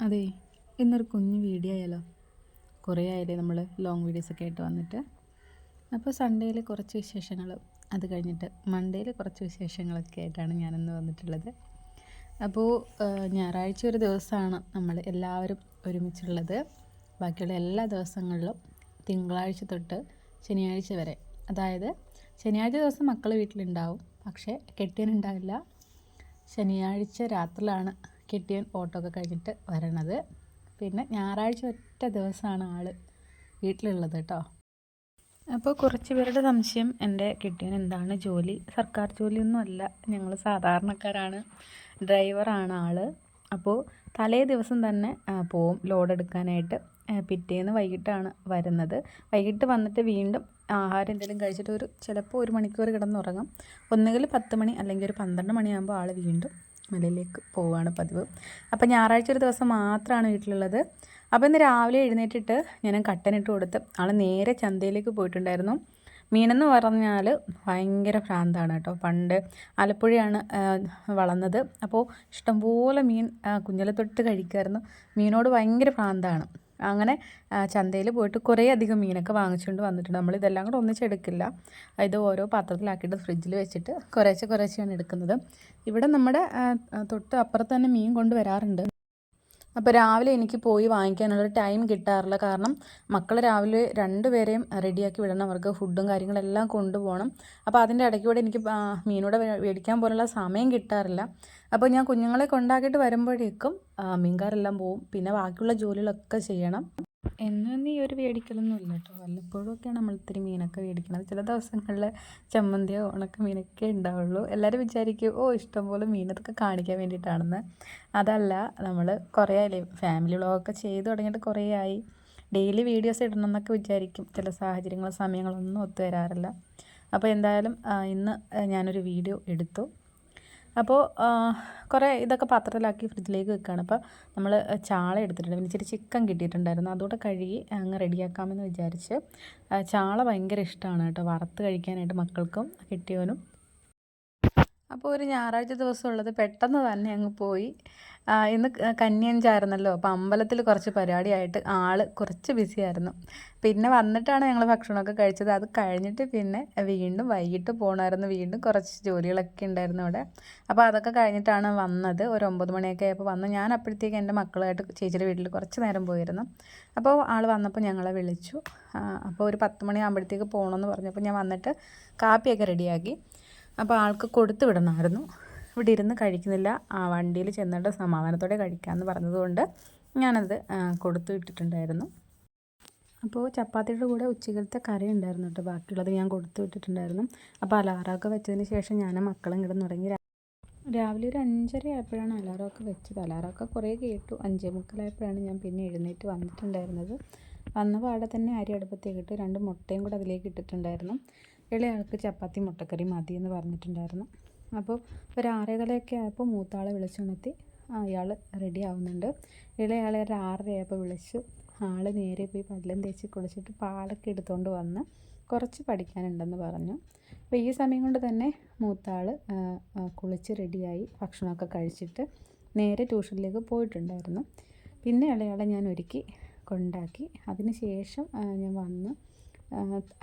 അതെ. ഇന്നൊരു കുഞ്ഞു വീഡിയോ ആയാലോ കുറേ ആയാലേ നമ്മൾ ലോങ് വീഡിയോസൊക്കെ ആയിട്ട് വന്നിട്ട്. അപ്പോൾ സൺഡേയിൽ കുറച്ച് വിശേഷങ്ങൾ അത് കഴിഞ്ഞിട്ട് മൺഡേയിൽ കുറച്ച് വിശേഷങ്ങളൊക്കെ ആയിട്ടാണ് ഞാനിന്ന് വന്നിട്ടുള്ളത്. അപ്പോൾ ഞായറാഴ്ച ഒരു ദിവസമാണ് നമ്മൾ എല്ലാവരും ഒരുമിച്ചുള്ളത്. ബാക്കിയുള്ള എല്ലാ ദിവസങ്ങളിലും തിങ്കളാഴ്ച തൊട്ട് ശനിയാഴ്ച വരെ. അതായത് ശനിയാഴ്ച ദിവസം മക്കൾ വീട്ടിലുണ്ടാവും. പക്ഷേ കെട്ടിയനുണ്ടാവില്ല ശനിയാഴ്ച രാത്രിയിലാണ് കെട്ടിയൻ ഓട്ടോ ഒക്കെ കഴിഞ്ഞിട്ട് വരണത്. പിന്നെ ഞായറാഴ്ച ഒറ്റ ദിവസമാണ് ആൾ വീട്ടിലുള്ളത് കേട്ടോ. അപ്പോൾ കുറച്ച് പേരുടെ സംശയം എന്റെ കിട്ടിയൻ എന്താണ് ജോലി? സർക്കാർ ജോലിയൊന്നും അല്ല. ഞങ്ങൾ സാധാരണക്കാരാണ്. ഡ്രൈവറാണ് ആൾ അപ്പോൾ തലേ ദിവസം തന്നെ പോവും ലോഡ് എടുക്കാനായിട്ട്. പിറ്റേന്ന് വൈകിട്ടാണ് വരുന്നത്. വൈകിട്ട് വന്നിട്ട് വീണ്ടും ആഹാരം എന്തെങ്കിലും കഴിച്ചിട്ട് ഒരു ചിലപ്പോൾ ഒരു മണിക്കൂർ കിടന്നുറങ്ങും. ഒന്നുകിൽ പത്ത് മണി അല്ലെങ്കിൽ ഒരു പന്ത്രണ്ട് മണിയാകുമ്പോൾ ആൾ വീണ്ടും മലയിലേക്ക് പോവുകയാണ് പതിവ്. അപ്പോൾ ഞായറാഴ്ച ഒരു ദിവസം മാത്രമാണ് വീട്ടിലുള്ളത്. അപ്പോൾ ഇന്ന് രാവിലെ എഴുന്നേറ്റിട്ട് ഞാൻ കട്ടനിട്ട് കൊടുത്ത് ആൾ നേരെ ചന്തയിലേക്ക് പോയിട്ടുണ്ടായിരുന്നു. മീനെന്ന് പറഞ്ഞാൽ ഭയങ്കര ഭ്രാന്താണ് കേട്ടോ. പണ്ട് ആലപ്പുഴയാണ് വളർന്നത് അപ്പോൾ ഇഷ്ടംപോലെ മീൻ കുഞ്ഞിലെ തൊട്ട് കഴിക്കുമായിരുന്നു മീനോട് ഭയങ്കര ഭ്രാന്താണ്. അങ്ങനെ ചന്തയിൽ പോയിട്ട് കുറേ അധികം മീനൊക്കെ വാങ്ങിച്ചുകൊണ്ട് വന്നിട്ടുണ്ട്. നമ്മൾ ഇതെല്ലാം കൂടെ ഒന്നിച്ചെടുക്കില്ല ഇത് ഓരോ പാത്രത്തിലാക്കിയിട്ട് ഫ്രിഡ്ജിൽ വെച്ചിട്ട് കുറേശ്ശെ കുറേശ്ശെയാണ് എടുക്കുന്നത്. ഇവിടെ നമ്മുടെ തൊട്ട് അപ്പുറത്ത് തന്നെ മീൻ കൊണ്ട് വരാറുണ്ട്. അപ്പോൾ രാവിലെ എനിക്ക് പോയി വാങ്ങിക്കാനുള്ള ടൈം കിട്ടാറില്ല. കാരണം മക്കൾ രാവിലെ രണ്ടുപേരെയും റെഡിയാക്കി വിടണം. അവർക്ക് ഫുഡും കാര്യങ്ങളെല്ലാം കൊണ്ടുപോകണം. അപ്പോൾ അതിന്റെ ഇടയ്ക്കൂടെ എനിക്ക് മീനൂടെ മേടിക്കാൻ പോലുള്ള സമയം കിട്ടാറില്ല. അപ്പോൾ ഞാൻ കുഞ്ഞുങ്ങളെ കൊണ്ടാക്കിയിട്ട് വരുമ്പോഴേക്കും മീൻകാരെല്ലാം പോവും. പിന്നെ ബാക്കിയുള്ള ജോലികളൊക്കെ ചെയ്യണം. എന്നും ഈ ഒരു മേടിക്കലൊന്നും ഇല്ല കേട്ടോ വല്ലപ്പോഴും ഒക്കെയാണ് നമ്മൾ ഇത്തിരി മീനൊക്കെ മേടിക്കണത് ചില ദിവസങ്ങളിൽ ചമ്മന്തിയോ ഉണക്ക മീനൊക്കെ ഉണ്ടാവുള്ളൂ. എല്ലാവരും വിചാരിക്കും ഓ ഇഷ്ടംപോലെ മീനൊക്കെ കാണിക്കാൻ വേണ്ടിയിട്ടാണെന്ന്. അതല്ല നമ്മൾ കുറേ ആയില്ലേ ഫാമിലി വ്ളോഗൊക്കെ ചെയ്ത് തുടങ്ങിയിട്ട് കുറേ ആയി. ഡെയിലി വീഡിയോസ് ഇടണം എന്നൊക്കെ വിചാരിക്കും. ചില സാഹചര്യങ്ങളും സമയങ്ങളൊന്നും ഒത്തു വരാറില്ല. അപ്പോൾ എന്തായാലും ഇന്ന് ഞാനൊരു വീഡിയോ എടുത്തു. അപ്പോൾ കുറേ ഇതൊക്കെ പാത്രത്തിലാക്കി ഫ്രിഡ്ജിലേക്ക് വെക്കുകയാണ് അപ്പോൾ നമ്മൾ ചാള എടുത്തിട്ടുണ്ട്. പിന്നെ ഇച്ചിരി ചിക്കൻ കിട്ടിയിട്ടുണ്ടായിരുന്നു. അതുകൂടെ കഴുകി അങ്ങ് റെഡിയാക്കാമെന്ന് വിചാരിച്ച്. ചാള ഭയങ്കര ഇഷ്ടമാണ് കേട്ടോ. വറുത്ത് കഴിക്കാനായിട്ട് മക്കൾക്കും കിട്ടിയവനും. അപ്പോൾ ഒരു ഞായറാഴ്ച ദിവസം ഉള്ളത് പെട്ടെന്ന് തന്നെ അങ്ങ് പോയി. ഇന്ന് കന്യഞ്ചായിരുന്നല്ലോ. അപ്പോൾ അമ്പലത്തിൽ കുറച്ച് പരിപാടിയായിട്ട് ആൾ കുറച്ച് ബിസി ആയിരുന്നു. പിന്നെ വന്നിട്ടാണ് ഞങ്ങൾ ഭക്ഷണമൊക്കെ കഴിച്ചത്. അത് കഴിഞ്ഞിട്ട് പിന്നെ വീണ്ടും വൈകിട്ട് പോകണമായിരുന്നു വീണ്ടും കുറച്ച് ജോലികളൊക്കെ ഉണ്ടായിരുന്നു അവിടെ. അപ്പോൾ അതൊക്കെ കഴിഞ്ഞിട്ടാണ് വന്നത്. ഒരു ഒമ്പത് മണിയൊക്കെ ആയപ്പോൾ വന്ന്. ഞാൻ അപ്പോഴത്തേക്ക് എന്റെ മക്കളായിട്ട് ചേച്ചിയുടെ വീട്ടിൽ കുറച്ച് നേരം പോയിരുന്നു. അപ്പോൾ ആൾ വന്നപ്പോൾ ഞങ്ങളെ വിളിച്ചു. അപ്പോൾ ഒരു പത്ത് മണി ആകുമ്പോഴത്തേക്ക് പോകണമെന്ന് പറഞ്ഞപ്പോൾ ഞാൻ വന്നിട്ട് കാപ്പിയൊക്കെ റെഡിയാക്കി അപ്പോൾ ആൾക്ക് കൊടുത്തു വിടണമായിരുന്നു. ഇവിടെ ഇരുന്ന് കഴിക്കുന്നില്ല. ആ വണ്ടിയിൽ ചെന്നിട്ട് സമാധാനത്തോടെ കഴിക്കാമെന്ന് പറഞ്ഞതുകൊണ്ട് ഞാനത് കൊടുത്തു വിട്ടിട്ടുണ്ടായിരുന്നു. അപ്പോൾ ചപ്പാത്തിയുടെ കൂടെ ഉച്ചകലത്തെ കറി ഉണ്ടായിരുന്നു കേട്ടോ. ബാക്കിയുള്ളത് ഞാൻ കൊടുത്തു വിട്ടിട്ടുണ്ടായിരുന്നു. അപ്പോൾ അലാറമൊക്കെ വെച്ചതിന് ശേഷം ഞാൻ മക്കളും കിടന്ന് തുടങ്ങി. രാവിലെ ഒരു അഞ്ചര ആയപ്പോഴാണ് അലാറമൊക്കെ വെച്ചത്. അലാറമൊക്കെ കുറേ കേട്ടു. അഞ്ചേ മുക്കാലായപ്പോഴാണ് ഞാൻ പിന്നെ എഴുന്നേറ്റ് വന്നിട്ടുണ്ടായിരുന്നത്. വന്ന പാടെ തന്നെ അരി അടുപ്പത്തേക്ക് ഇട്ട് രണ്ട് മുട്ടയും കൂടെ അതിലേക്ക് ഇട്ടിട്ടുണ്ടായിരുന്നു. ഇളയാൾക്ക് ചപ്പാത്തി മുട്ടക്കറി മതി എന്ന് പറഞ്ഞിട്ടുണ്ടായിരുന്നു. അപ്പോൾ ഒരു ആറേകാലൊക്കെ ആയപ്പോൾ മൂത്താളെ വിളിച്ചുണർത്തി അയാൾ റെഡി ആവുന്നുണ്ട്. ഇളയാളെ ഒരു ആറരയായപ്പോൾ വിളിച്ചു. ആൾ നേരെ പോയി പല്ലം തേച്ച് കുളിച്ചിട്ട് പാലൊക്കെ എടുത്തുകൊണ്ട് വന്ന് കുറച്ച് പഠിക്കാനുണ്ടെന്ന് പറഞ്ഞു. അപ്പോൾ ഈ സമയം കൊണ്ട് തന്നെ മൂത്താൾ കുളിച്ച് റെഡിയായി ഭക്ഷണമൊക്കെ കഴിച്ചിട്ട് നേരെ ട്യൂഷനിലേക്ക് പോയിട്ടുണ്ടായിരുന്നു. പിന്നെ ഇളയാളെ ഞാൻ ഒരുക്കി കൊണ്ടാക്കി. അതിന് ശേഷം ഞാൻ വന്ന്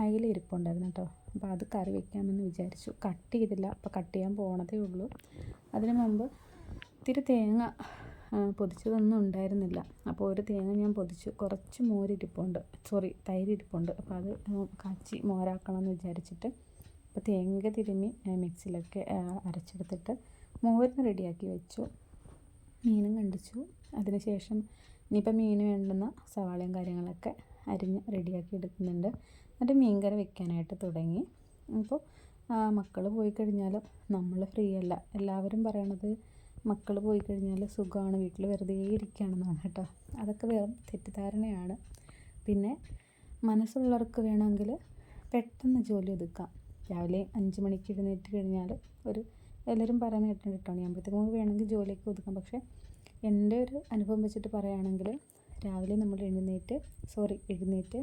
അയിലിരിപ്പുണ്ടായിരുന്നു കേട്ടോ. അപ്പോൾ അത് കറി വെക്കാമെന്ന് വിചാരിച്ചു. കട്ട് ചെയ്തില്ല. അപ്പോൾ കട്ട് ചെയ്യാൻ പോണതേ ഉള്ളൂ. അതിന് മുമ്പ് ഇത്തിരി തേങ്ങ പൊതിച്ചതൊന്നും ഉണ്ടായിരുന്നില്ല. അപ്പോൾ ഒരു തേങ്ങ ഞാൻ പൊതിച്ചു. കുറച്ച് മോരിരിപ്പുണ്ട്. സോറി തൈരിരിപ്പുണ്ട്. അപ്പോൾ അത് കാച്ചി മോരാക്കണം എന്ന് വിചാരിച്ചിട്ട് അപ്പോൾ തേങ്ങ തിരുമ്മി മിക്സിലൊക്കെ അരച്ചെടുത്തിട്ട് മോരിന് റെഡിയാക്കി വെച്ചു. മീനും കണ്ടിച്ചു. അതിന് ശേഷം ഇനിയിപ്പോൾ മീന് വേണ്ടുന്ന സവാളയും കാര്യങ്ങളൊക്കെ അരിഞ്ഞ് റെഡിയാക്കി എടുക്കുന്നുണ്ട്. എന്നിട്ട് മീൻ കറി വെക്കാനായിട്ട് തുടങ്ങി. അപ്പോൾ മക്കൾ പോയി കഴിഞ്ഞാൽ നമ്മൾ ഫ്രീ അല്ല. എല്ലാവരും പറയണത് മക്കൾ പോയി കഴിഞ്ഞാൽ സുഖമാണ് വീട്ടിൽ വെറുതെ ഇരിക്കുകയാണെന്നാണ് കേട്ടോ. അതൊക്കെ വെറും തെറ്റിദ്ധാരണയാണ്. പിന്നെ മനസ്സുള്ളവർക്ക് വേണമെങ്കിൽ പെട്ടെന്ന് ജോലി ഒതുക്കാം. രാവിലെ അഞ്ച് മണിക്ക് എഴുന്നേറ്റ് കഴിഞ്ഞാൽ ഒരു എല്ലാവരും പറയുന്ന കേട്ടിട്ടുണ്ട് കേട്ടോ. മണിയാകുമ്പോഴത്തേക്കും നമുക്ക് വേണമെങ്കിൽ ജോലിയൊക്കെ ഒതുക്കാം. പക്ഷേ എന്റെ ഒരു അനുഭവം വെച്ചിട്ട് പറയുകയാണെങ്കിൽ രാവിലെ നമ്മൾ എഴുന്നേറ്റ് സോറി എഴുന്നേറ്റ്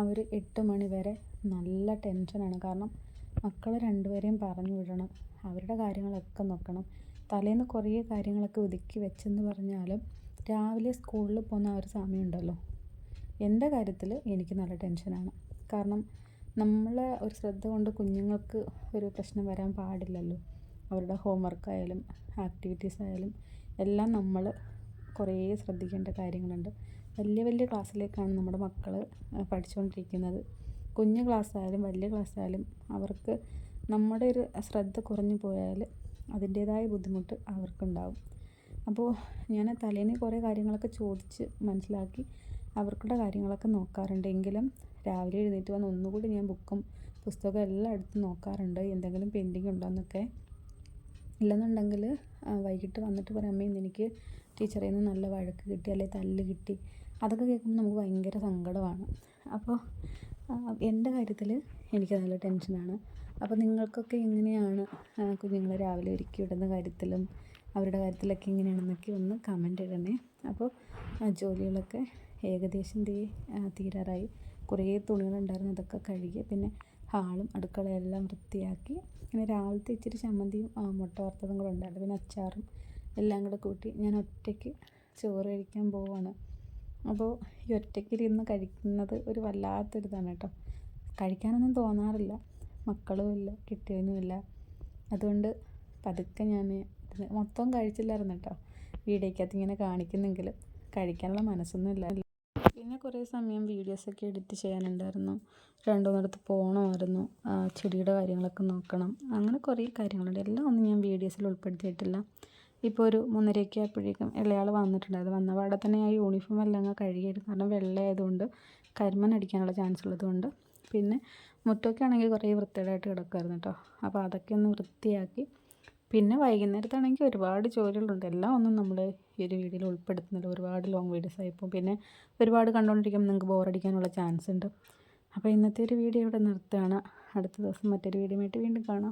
ഒരു എട്ട് മണി വരെ നല്ല ടെൻഷനാണ്. കാരണം മക്കളെ രണ്ടുപേരെയും പറഞ്ഞു വിടണം. അവരുടെ കാര്യങ്ങളൊക്കെ നോക്കണം. തലേന്ന് കുറേ കാര്യങ്ങളൊക്കെ ഒതുക്കി വെച്ചെന്ന് പറഞ്ഞാലും രാവിലെ സ്കൂളിൽ പോകുന്ന ആ ഒരു സമയമുണ്ടല്ലോ. എന്റെ കാര്യത്തിൽ എനിക്ക് നല്ല ടെൻഷനാണ്. കാരണം നമ്മളെ ഒരു ശ്രദ്ധ കൊണ്ട് കുഞ്ഞുങ്ങൾക്ക് ഒരു പ്രശ്നം വരാൻ പാടില്ലല്ലോ. അവരുടെ ഹോംവർക്ക് ആയാലും ആക്ടിവിറ്റീസ് ആയാലും എല്ലാം നമ്മൾ കുറേ ശ്രദ്ധിക്കേണ്ട കാര്യങ്ങളുണ്ട്. വലിയ വലിയ ക്ലാസ്സിലേക്കാണ് നമ്മുടെ മക്കൾ പഠിച്ചുകൊണ്ടിരിക്കുന്നത്. കുഞ്ഞു ക്ലാസ്സായാലും വലിയ ക്ലാസ്സായാലും അവർക്ക് നമ്മുടെ ഒരു ശ്രദ്ധ കുറഞ്ഞു പോയാൽ അതിന്റേതായ ബുദ്ധിമുട്ട് അവർക്കുണ്ടാവും. അപ്പോൾ ഞാൻ തലേന്ന് കുറേ കാര്യങ്ങളൊക്കെ ചോദിച്ച് മനസ്സിലാക്കി അവർക്കുള്ള കാര്യങ്ങളൊക്കെ നോക്കാറുണ്ട്. എങ്കിലും രാവിലെ എഴുന്നേറ്റ് വന്ന് ഒന്നുകൂടി ഞാൻ ബുക്കും പുസ്തകം എല്ലാം എടുത്ത് നോക്കാറുണ്ട്. എന്തെങ്കിലും പെൻഡിങ് ഉണ്ടോ എന്നൊക്കെ. ഇല്ലെന്നുണ്ടെങ്കിൽ വൈകിട്ട് വന്നിട്ട് പറയും ഇന്ന് എനിക്ക് ടീച്ചറിൽ നിന്ന് നല്ല വഴക്ക് കിട്ടി അല്ലെങ്കിൽ തല്ല് കിട്ടി. അതൊക്കെ കേൾക്കുമ്പോൾ നമുക്ക് ഭയങ്കര സങ്കടമാണ്. അപ്പോൾ എന്റെ കാര്യത്തിൽ എനിക്ക് നല്ല ടെൻഷനാണ്. അപ്പോൾ നിങ്ങൾക്കൊക്കെ എങ്ങനെയാണ് കുഞ്ഞുങ്ങളെ രാവിലെ ഒരുക്കി വിടുന്ന കാര്യത്തിലും അവരുടെ കാര്യത്തിലൊക്കെ എങ്ങനെയാണെന്നൊക്കെ ഒന്ന് കമന്റ് ഇടണേ. അപ്പോൾ ജോലികളൊക്കെ ഏകദേശം തീ തീരാറായി. കുറേ തുണികളുണ്ടായിരുന്നു അതൊക്കെ കഴുകി പിന്നെ ഹാളും അടുക്കളയെല്ലാം വൃത്തിയാക്കി. പിന്നെ രാവിലത്തെ ഇച്ചിരി ചമ്മന്തിയും മുട്ട വറുത്തതും കൂടെ ഉണ്ടായിരുന്നു. പിന്നെ അച്ചാറും എല്ലാം കൂടെ കൂട്ടി ഞാൻ ഒറ്റയ്ക്ക് ചോറ് കഴിക്കാൻ പോവാണ്. അപ്പോൾ ഈ ഒറ്റയ്ക്കിരുന്ന് കഴിക്കുന്നത് ഒരു വല്ലാത്തൊരിതാണ് കേട്ടോ. കഴിക്കാനൊന്നും തോന്നാറില്ല. മക്കളുമില്ല കിട്ടിയവനുമില്ല അതുകൊണ്ട് പതുക്കെ ഞാൻ മൊത്തം കഴിച്ചില്ലായിരുന്നു കേട്ടോ. വീഡിയോക്കകത്ത് ഇങ്ങനെ കാണിക്കുന്നെങ്കിൽ കഴിക്കാനുള്ള മനസ്സൊന്നും ഇല്ല. പിന്നെ കുറേ സമയം വീഡിയോസൊക്കെ എഡിറ്റ് ചെയ്യാനുണ്ടായിരുന്നു. രണ്ടുമൂന്നിടത്ത് പോകണമായിരുന്നു ചെടിയുടെ കാര്യങ്ങളൊക്കെ നോക്കണം. അങ്ങനെ കുറേ കാര്യങ്ങളുണ്ട്. എല്ലാം ഒന്നും ഞാൻ വീഡിയോസിൽ ഉൾപ്പെടുത്തിയിട്ടില്ല. ഇപ്പോൾ ഒരു മൂന്നരയൊക്കെ ആയപ്പോഴേക്കും ഇളയാൾ വന്നിട്ടുണ്ടായിരുന്നു വന്ന പാടെ തന്നെ ആ യൂണിഫോം എല്ലാം അങ്ങ് കഴുകിയെടുക്കും കാരണം വെള്ളയായതുകൊണ്ട് കരിമൺ അടിക്കാനുള്ള ചാൻസ് ഉള്ളതുകൊണ്ട്. പിന്നെ മുറ്റമൊക്കെ ആണെങ്കിൽ കുറേ വൃത്തികേടായിട്ട് കിടക്കുമായിരുന്നു കേട്ടോ. അപ്പോൾ അതൊക്കെ ഒന്ന് വൃത്തിയാക്കി. പിന്നെ വൈകുന്നേരത്താണെങ്കിൽ ഒരുപാട് ജോലികളുണ്ട്. എല്ലാം ഒന്നും നമ്മൾ ഈ ഒരു വീഡിയോയിൽ ഉൾപ്പെടുത്തുന്നില്ല. ഒരുപാട് ലോങ് വീഡിയോസ് ആയിപ്പോൾ പിന്നെ ഒരുപാട് കണ്ടുകൊണ്ടിരിക്കുമ്പോൾ നിങ്ങൾക്ക് ബോറടിക്കാനുള്ള ചാൻസ് ഉണ്ട്. അപ്പോൾ ഇന്നത്തെ ഒരു വീഡിയോ ഇവിടെ നിർത്തുകയാണ്. അടുത്ത ദിവസം മറ്റൊരു വീഡിയോ ആയിട്ട് വീണ്ടും കാണാം.